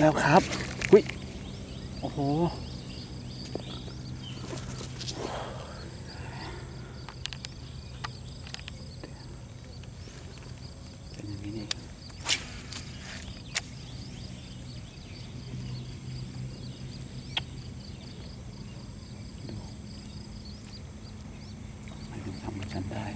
แล้วครับหุยโอ้โหเป็นอย่างนี้นี่เองดูมันถึงทำกับฉันได้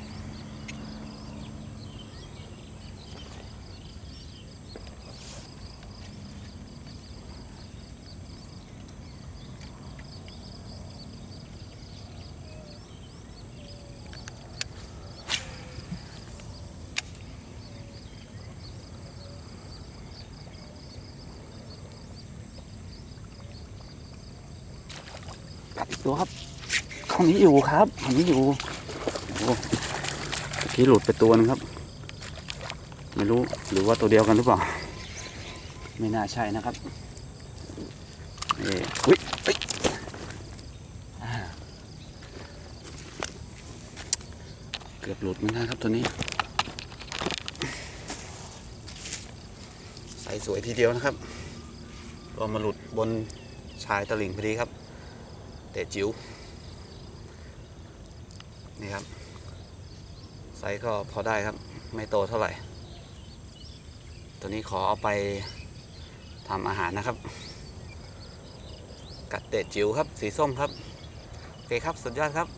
กั ดอีกตัวครับตรงนี้อยู่ครับตรงนี้อยู่โอ้โหเมื่อกี้หลุดไปตัวหนึงครับ ไม่รู้หรือว่าตัวเดียวกันหรือเปล่า ไม่น่าใช่นะครับเอ้ยอุ๊ยเอ้ยเกือบหลุดเหมือนกันครับตัวนี้ใส่สวยทีเดียวนะครับรอมาหลุดบนชายตะลิ่งพอดีครับ เตะจิ๋วนี่ครับ ไซส์ก็พอได้ครับ ไม่โตเท่าไหร่ ตัวนี้ขอเอาไปทำอาหารนะครับ กัดเตะจิ๋วครับ สีส้มครับโอเคครับ สุดยอดครับ